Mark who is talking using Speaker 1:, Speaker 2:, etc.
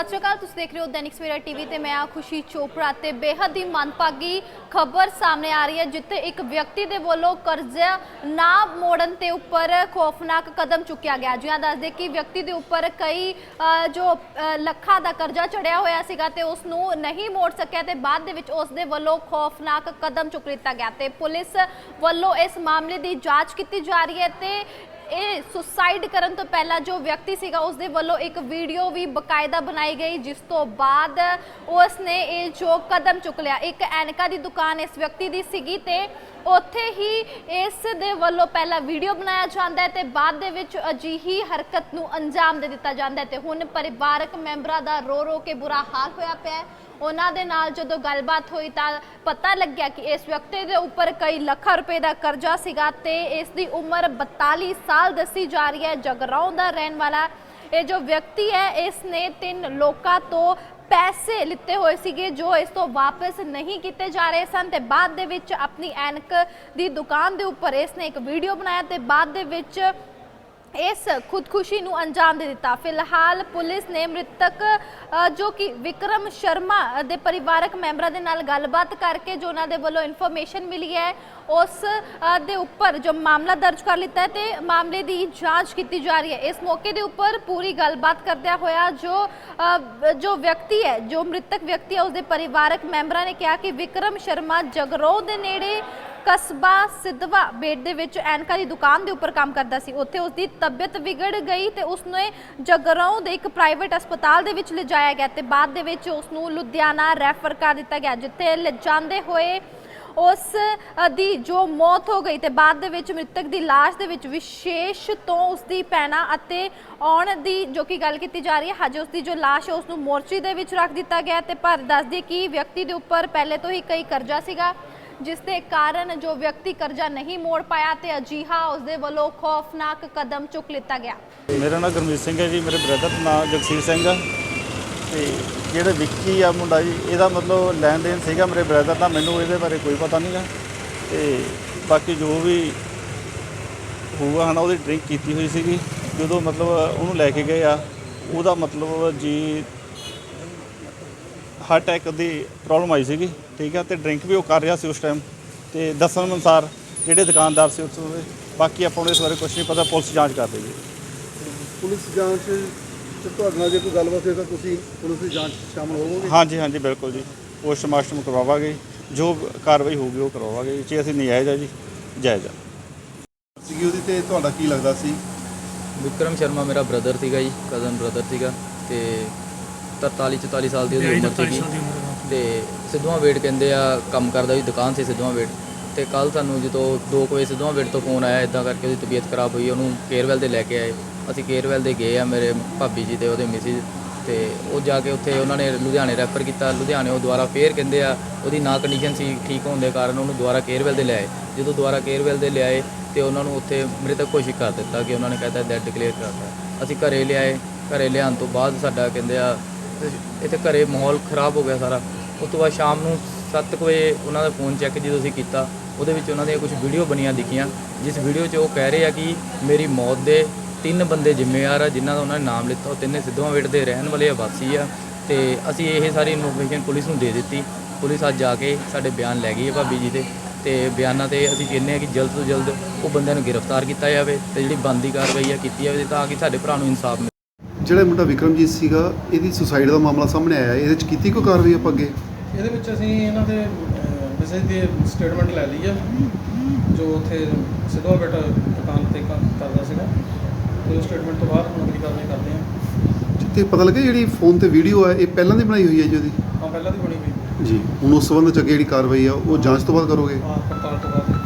Speaker 1: ਸਤਿ ਸ਼੍ਰੀ ਅਕਾਲ, ਤੁਸੀਂ ਦੇਖ ਰਹੇ ਹੋ ਦੈਨਿਕ ਸਵੇਰਾ ਟੀਵੀ ਤੇ ਮੈਂ ਆ ਖੁਸ਼ੀ ਚੋਪੜਾ ਤੇ ਬੇਹੱਦ ਹੀ ਮੰਦਭਾਗੀ ਖਬਰ ਸਾਹਮਣੇ ਆ ਰਹੀ ਹੈ, ਜਿੱਥੇ ਇੱਕ ਵਿਅਕਤੀ ਦੇ ਵੱਲੋਂ ਕਰਜ਼ਾ ਨਾ ਮੋੜਨ ਤੇ ਉੱਪਰ ਖੌਫਨਾਕ ਕਦਮ ਚੁੱਕਿਆ ਗਿਆ। ਜਿਹਾਂ ਦੱਸਦੇ ਕਿ ਵਿਅਕਤੀ ਦੇ ਉੱਪਰ ਕਈ ਜੋ ਲੱਖਾਂ ਦਾ ਕਰਜ਼ਾ ਚੜਿਆ ਹੋਇਆ ਸੀਗਾ ਤੇ ਉਸ ਨੂੰ ਨਹੀਂ ਮੋੜ ਸਕਿਆ ਤੇ ਬਾਅਦ ਦੇ ਵਿੱਚ ਉਸ ਦੇ ਵੱਲੋਂ ਖੌਫਨਾਕ ਕਦਮ ਚੁੱਕ ਲਿੱਤਾ ਗਿਆ ਤੇ ਪੁਲਿਸ ਵੱਲੋਂ ਇਸ ਮਾਮਲੇ ਦੀ ਜਾਂਚ ਕੀਤੀ ਜਾ ਰਹੀ ਹੈ ਤੇ ਇਹ ਸੁਸਾਈਡ ਕਰਨ ਤੋਂ ਪਹਿਲਾਂ ਜੋ ਵਿਅਕਤੀ ਸੀਗਾ ਉਸ ਦੇ ਵੱਲੋਂ ਇੱਕ ਵੀਡੀਓ ਵੀ ਬਕਾਇਦਾ ਬਣਾਈ ਗਈ, ਜਿਸ ਤੋਂ ਬਾਅਦ ਉਸ ਨੇ ਇਹ ਜੋ ਕਦਮ ਚੁੱਕ ਲਿਆ, ਇੱਕ ਐਨਕਾ ਦੀ ਦੁਕਾਨ ਇਸ ਵਿਅਕਤੀ ਦੀ ਸੀਗੀ ਤੇ ਉੱਥੇ ਹੀ ਇਸ ਦੇ ਵੱਲੋਂ ਪਹਿਲਾਂ ਵੀਡੀਓ ਬਣਾਇਆ ਜਾਂਦਾ ਹੈ ਤੇ ਬਾਅਦ ਦੇ ਵਿੱਚ ਅਜਿਹੀ ਹਰਕਤ ਨੂੰ ਅੰਜਾਮ ਦੇ ਦਿੱਤਾ ਜਾਂਦਾ ਹੈ ਤੇ ਹੁਣ ਪਰਿਵਾਰਕ ਮੈਂਬਰਾਂ ਦਾ ਰੋ ਰੋ ਕੇ ਬੁਰਾ ਹਾਲ ਹੋਇਆ ਪਿਆ ਹੈ। ਉਹਨਾਂ ਦੇ ਨਾਲ ਜਦੋਂ ਗੱਲਬਾਤ ਹੋਈ ਤਾਂ ਪਤਾ ਲੱਗਿਆ ਕਿ ਇਸ ਵਿਅਕਤੀ ਦੇ ਉੱਪਰ ਕਈ ਲੱਖਾਂ ਰੁਪਏ ਦਾ ਕਰਜ਼ਾ ਸੀਗਾ ਤੇ ਇਸ ਦੀ ਉਮਰ 42 ਸਾਲ ਦੱਸੀ ਜਾ ਰਹੀ ਹੈ। ਜਗਰਾਉਂ ਦਾ ਰਹਿਣ ਵਾਲਾ ਇਹ ਜੋ ਵਿਅਕਤੀ ਹੈ, ਇਸ ਨੇ ਤਿੰਨ ਲੋਕਾਂ ਤੋਂ ਪੈਸੇ ਲਿੱਤੇ ਹੋਏ ਸੀਗੇ, ਜੋ ਇਸ ਤੋਂ ਵਾਪਸ ਨਹੀਂ ਕੀਤੇ ਜਾ ਰਹੇ ਸਨ ਤੇ ਬਾਅਦ ਦੇ ਵਿੱਚ ਆਪਣੀ ਐਨਕ ਦੀ ਦੁਕਾਨ ਦੇ ਉੱਪਰ ਇਸ ਨੇ ਇੱਕ ਵੀਡੀਓ ਬਣਾਇਆ ਤੇ ਬਾਅਦ ਦੇ ਵਿੱਚ ਇਸ ਖੁਦਕੁਸ਼ੀ ਨੂੰ ਅੰਜਾਮ ਦੇ ਦਿੱਤਾ। ਫਿਲਹਾਲ ਪੁਲਿਸ ਨੇ ਮ੍ਰਿਤਕ ਜੋ ਕਿ ਵਿਕਰਮ ਸ਼ਰਮਾ ਦੇ ਪਰਿਵਾਰਕ ਮੈਂਬਰਾਂ ਦੇ ਨਾਲ ਗੱਲਬਾਤ ਕਰਕੇ ਜੋ ਉਹਨਾਂ ਦੇ ਵੱਲੋਂ ਇਨਫੋਰਮੇਸ਼ਨ ਮਿਲੀ ਹੈ, ਉਸ ਦੇ ਉੱਪਰ ਜੋ ਮਾਮਲਾ ਦਰਜ ਕਰ ਲਿੱਤਾ ਹੈ ਤੇ ਮਾਮਲੇ ਦੀ ਜਾਂਚ ਕੀਤੀ ਜਾ ਰਹੀ ਹੈ। ਇਸ ਮੌਕੇ ਦੇ ਉੱਪਰ ਪੂਰੀ ਗੱਲਬਾਤ ਕਰਦਿਆਂ ਹੋਇਆ ਜੋ ਜੋ ਵਿਅਕਤੀ ਹੈ, ਜੋ ਮ੍ਰਿਤਕ ਵਿਅਕਤੀ ਹੈ, ਉਸਦੇ ਪਰਿਵਾਰਕ ਮੈਂਬਰਾਂ ਨੇ ਕਿਹਾ ਕਿ ਵਿਕਰਮ ਸ਼ਰਮਾ ਜਗਰੋਹ ਦੇ ਨੇੜੇ ਕਸਬਾ ਸਿੱਧਵਾ ਬੇਟ ਦੇ ਵਿੱਚ ਐਨਕਾ ਦੀ ਦੁਕਾਨ ਦੇ ਉੱਪਰ ਕੰਮ ਕਰਦਾ ਸੀ। ਉੱਥੇ ਉਸ ਦੀ ਤਬੀਅਤ ਵਿਗੜ ਗਈ ਤੇ ਉਸ ਨੂੰ ਜਗਰਾਉਂ ਦੇ ਇੱਕ ਪ੍ਰਾਈਵੇਟ ਹਸਪਤਾਲ ਦੇ ਵਿੱਚ ਲਿਜਾਇਆ ਗਿਆ ਤੇ ਬਾਅਦ ਦੇ ਵਿੱਚ ਉਸ ਨੂੰ ਲੁਧਿਆਣਾ ਰੈਫਰ ਕਰ ਦਿੱਤਾ ਗਿਆ, ਜਿੱਥੇ ਲਿਜਾਂਦੇ ਹੋਏ ਉਸ ਦੀ ਜੋ ਮੌਤ ਹੋ ਗਈ ਤੇ ਬਾਅਦ ਦੇ ਵਿੱਚ ਮ੍ਰਿਤਕ ਦੀ ਲਾਸ਼ ਦੇ ਵਿੱਚ ਵਿਸ਼ੇਸ਼ ਤੋਂ ਉਸ ਦੀ ਪੈਣਾ ਅਤੇ ਆਉਣ ਦੀ ਜੋ ਕਿ ਗੱਲ ਕੀਤੀ ਜਾ ਰਹੀ ਹੈ, ਹਜੇ ਉਸ ਦੀ ਜੋ ਲਾਸ਼ ਹੈ ਉਸ ਨੂੰ ਮੋਰਚੀ ਦੇ ਵਿੱਚ ਰੱਖ ਦਿੱਤਾ ਗਿਆ ਤੇ ਪਰ ਦੱਸਦੀ ਕਿ ਵਿਅਕਤੀ ਦੇ ਉੱਪਰ ਪਹਿਲੇ ਤੋਂ ਹੀ ਕਈ ਕਰਜ਼ਾ ਸੀਗਾ। ਜਿਸ ਦੇ ਕਾਰਨ ਜੋ ਵਿਅਕਤੀ ਕਰਜ਼ਾ ਨਹੀਂ ਮੋੜ ਪਾਇਆ ਤੇ ਅਜੀਹਾ ਉਸ ਦੇ ਵੱਲੋਂ ਖੌਫਨਾਕ ਕਦਮ ਚੁੱਕ ਲਿੱਤਾ ਗਿਆ।
Speaker 2: ਮੇਰਾ ਨਾਮ ਗੁਰਮੀਤ ਸਿੰਘ ਹੈ ਜੀ, ਮੇਰੇ ਬ੍ਰਦਰ ਦਾ ਨਾਮ ਜਗਸੀਰ ਸਿੰਘ ਆ। ਤੇ ਜਿਹੜਾ ਵਿੱਕੀ ਆ ਮੁੰਡਾ ਜੀ, ਇਹਦਾ ਮਤਲਬ ਲੈਣ ਦੇਣ ਸੀਗਾ ਮੇਰੇ ਬ੍ਰਦਰ ਦਾ, ਮੈਨੂੰ ਇਹਦੇ ਬਾਰੇ ਕੋਈ ਪਤਾ ਨਹੀਂਗਾ ਤੇ ਬਾਕੀ ਜੋ ਵੀ ਹੋਊਗਾ ਹਨਾ, ਉਹਦੀ ਡਰਿੰਕ ਕੀਤੀ ਹੋਈ ਸੀਗੀ। ਜਦੋਂ ਮਤਲਬ ਉਹਨੂੰ ਲੈ ਕੇ ਗਏ ਆ, ਉਹਦਾ ਮਤਲਬ ਜੀ ਹਾਰਟ ਅਟੈਕ ਦੀ ਪ੍ਰੋਬਲਮ ਆਈ ਸੀਗੀ ਠੀਕ ਆ ਤੇ ਡਰਿੰਕ ਵੀ ਉਹ ਕਰ ਰਿਹਾ ਸੀ ਉਸ ਟਾਈਮ ਤੇ ਦੱਸਣ ਅਨੁਸਾਰ ਜਿਹੜੇ ਦੁਕਾਨਦਾਰ ਸੀ ਉੱਥੋਂ ਦੇ ਬਾਕੀ ਆਪਾਂ ਨੂੰ ਇਸ ਬਾਰੇ ਕੁਝ ਨਹੀਂ ਪਤਾ ਪੁਲਿਸ ਜਾਂਚ ਕਰ ਰਹੀ ਹੈ।
Speaker 3: ਪੁਲਿਸ ਜਾਂਚ ਚ ਤੁਹਾਡੇ ਨਾਲ ਜੇ ਕੋਈ ਗੱਲਬਾਤ ਹੋਈ ਤਾਂ ਤੁਸੀਂ ਪੁਲਿਸ ਦੀ ਜਾਂਚ 'ਚ ਸ਼ਾਮਲ ਹੋਵੋਗੇ?
Speaker 2: ਹਾਂਜੀ ਹਾਂਜੀ ਬਿਲਕੁਲ ਜੀ। ਪੋਸਟਮਾਰਟਮ ਕਰਵਾਵਾਂਗੇ ਜੋ ਕਾਰਵਾਈ ਹੋਊਗੀ ਉਹ ਕਰਵਾਵਾਂਗੇ ਜੇ। ਅਸੀਂ ਨਜਾਇਜ਼ ਆ ਜੀ ਜਾਇਜ਼ ਆ।
Speaker 3: ਸੀਗੀ ਉਹਦੀ ਤੇ ਤੁਹਾਡਾ ਕੀ ਲੱਗਦਾ ਸੀ?
Speaker 4: ਵਿਕਰਮ ਸ਼ਰਮਾ ਮੇਰਾ ਬ੍ਰਦਰ ਸੀਗਾ ਜੀ ਕਜ਼ਨ ਬ੍ਰਦਰ ਸੀਗਾ ਤੇ 43 44 ਸਾਲ ਦੀ ਉਹਦੀ ਉਮਰ ਸੀਗੀ। ਤੇ ਸਿੱਧਵਾਂ ਵੇਟ ਕਹਿੰਦੇ ਆ ਕੰਮ ਕਰਦਾ ਜੀ ਦੁਕਾਨ ਸੀ ਸਿੱਧਵਾਂ ਵੇਟ ਤੇ ਕੱਲ ਸਾਨੂੰ ਜਦੋਂ 2 ਵਜੇ ਸਿੱਧਵਾਂ ਵੇਟ ਤੋਂ ਫੋਨ ਆਇਆ ਇਦਾਂ ਕਰਕੇ ਉਹਦੀ ਤਬੀਅਤ ਖਰਾਬ ਹੋਈ ਉਹਨੂੰ ਕੇਅਰਵੈਲ ਦੇ ਲੈ ਕੇ ਆਏ। ਅਸੀਂ ਕੇਅਰਵੈਲ ਦੇ ਗਏ ਆ ਮੇਰੇ ਭਾਬੀ ਜੀ ਤੇ ਉਹਦੇ ਮਿਸਿਸ ਤੇ ਉਹ ਜਾ ਕੇ ਉੱਥੇ ਉਹਨਾਂ ਨੇ ਲੁਧਿਆਣੇ ਰੈਫਰ ਕੀਤਾ। ਲੁਧਿਆਣੇ ਉਹ ਦੁਬਾਰਾ ਫੇਰ ਕਹਿੰਦੇ ਆ ਉਹਦੀ ਨਾ ਕੰਡੀਸ਼ਨ ਸੀ ਠੀਕ ਹੋਣ ਦੇ ਕਾਰਨ ਉਹਨੂੰ ਦੁਬਾਰਾ ਕੇਅਰਵੈਲ ਦੇ ਲਿਆਏ ਜਦੋਂ ਦੁਬਾਰਾ ਕੇਅਰਵੈਲ ਦੇ ਲਿਆਏ ਤੇ ਉਹਨਾਂ ਨੂੰ ਉੱਥੇ ਮ੍ਰਿਤਕ ਘੋਸ਼ਿਤ ਕਰ ਦਿੱਤਾ ਕਿ ਉਹਨਾਂ ਨੇ ਕਹਿੰਦਾ ਡੈਡ ਡਿਕਲੇਅਰ ਕਰਤਾ। ਅਸੀਂ ਘਰੇ ਲਿਆਏ। ਘਰੇ ਲਿਆਉਣ ਤੋਂ ਬਾਅਦ ਸਾਡਾ ਕਹਿੰਦੇ ਆ ਇੱਥੇ ਘਰੇ ਮਾਹੌਲ ਖਰਾਬ ਹੋ ਗਿਆ ਸਾਰਾ। ਉਸ ਤੋਂ ਬਾਅਦ ਸ਼ਾਮ ਨੂੰ 7 ਵਜੇ ਉਹਨਾਂ ਦਾ ਫੋਨ ਚੈੱਕ ਜਦੋਂ ਅਸੀਂ ਕੀਤਾ, ਉਹਦੇ ਵਿੱਚ ਉਹਨਾਂ ਦੀਆਂ ਕੁਝ ਵੀਡੀਓ ਬਣੀਆਂ ਦਿਖੀਆਂ, ਜਿਸ ਵੀਡੀਓ 'ਚ ਉਹ ਕਹਿ ਰਹੇ ਆ ਕਿ ਮੇਰੀ ਮੌਤ ਦੇ ਤਿੰਨ ਬੰਦੇ ਜ਼ਿੰਮੇਵਾਰ ਆ, ਜਿਨ੍ਹਾਂ ਦਾ ਉਹਨਾਂ ਨੇ ਨਾਮ ਲਿੱਤਾ। ਉਹ ਤਿੰਨੇ ਸਿੱਧਵਾਂ ਵੇਟ ਦੇ ਰਹਿਣ ਵਾਲੇ ਆਵਾਸੀ ਆ। ਤੇ ਅਸੀਂ ਇਹ ਸਾਰੀ ਇਨਫੋਰਮੇਸ਼ਨ ਪੁਲਿਸ ਨੂੰ ਦੇ ਦਿੱਤੀ। ਪੁਲਿਸ ਅੱਜ ਜਾ ਕੇ ਸਾਡੇ ਬਿਆਨ ਲੈ ਗਈ ਹੈ ਭਾਬੀ ਜੀ ਦੇ। ਤੇ ਬਿਆਨਾਂ ਤੇ ਅਸੀਂ ਕਹਿੰਦੇ ਆ ਕਿ ਜਲਦ ਤੋਂ ਜਲਦ ਉਹ ਬੰਦਿਆਂ ਨੂੰ ਗ੍ਰਿਫਤਾਰ ਕੀਤਾ ਜਾਵੇ ਤੇ ਜਿਹੜੀ ਬੰਦੀ ਕਾਰਵਾਈ ਆ ਕੀਤੀ ਜਾਵੇ ਤਾਂ ਕਿ ਸਾਡੇ ਭਰਾ ਨੂੰ ਇਨਸਾਫ ਮਿਲੇ।
Speaker 3: ਜਿਹੜਾ ਮੁੰਡਾ ਵਿਕਰਮਜੀਤ ਸੀਗਾ ਇਹਦੀ ਸੁਸਾਈਡ ਦਾ ਮਾਮਲਾ ਸਾਹਮਣੇ ਆਇਆ। ਇਹਦੇ ਚ ਕੀਤੀ ਕੋਈ ਕਾਰਵਾਈ ਆਪਾਂ ਅੱਗੇ?
Speaker 5: ਇਹਦੇ ਵਿੱਚ ਅਸੀਂ ਇਹਨਾਂ ਦੇ ਮੈਸੇਜ ਦੀ ਸਟੇਟਮੈਂਟ ਲੈ ਲਈ ਹੈ ਜੋ ਉੱਥੇ ਸਿੱਧਵਾ ਬੇਟਾ ਦੁਕਾਨ ਤੇ ਕੰਮ ਕਰਦਾ ਸੀਗਾ। ਤੇ ਉਹ ਸਟੇਟਮੈਂਟ ਤੋਂ ਬਾਅਦ ਹੁਣ ਅਗਲੀ ਕਾਰਵਾਈ ਕਰਦੇ ਹਾਂ।
Speaker 3: ਤੇ ਪਤਾ ਲੱਗਾ ਜਿਹੜੀ ਫੋਨ ਤੇ ਵੀਡੀਓ ਹੈ ਇਹ ਪਹਿਲਾਂ ਦੀ ਬਣਾਈ ਹੋਈ ਹੈ ਜੀ ਉਹਦੀ?
Speaker 5: ਹਾਂ ਪਹਿਲਾਂ ਦੀ ਬਣੀ ਹੋਈ
Speaker 3: ਜੀ ਹੁਣ ਉਸ ਸੰਬੰਧ ਚ ਅੱਗੇ ਜਿਹੜੀ ਕਾਰਵਾਈ ਆ ਉਹ ਜਾਂਚ ਤੋਂ ਬਾਅਦ ਕਰੋਗੇ?
Speaker 5: ਹਾਂ ਪੜਤਾਲ ਤੋਂ ਬਾਅਦ।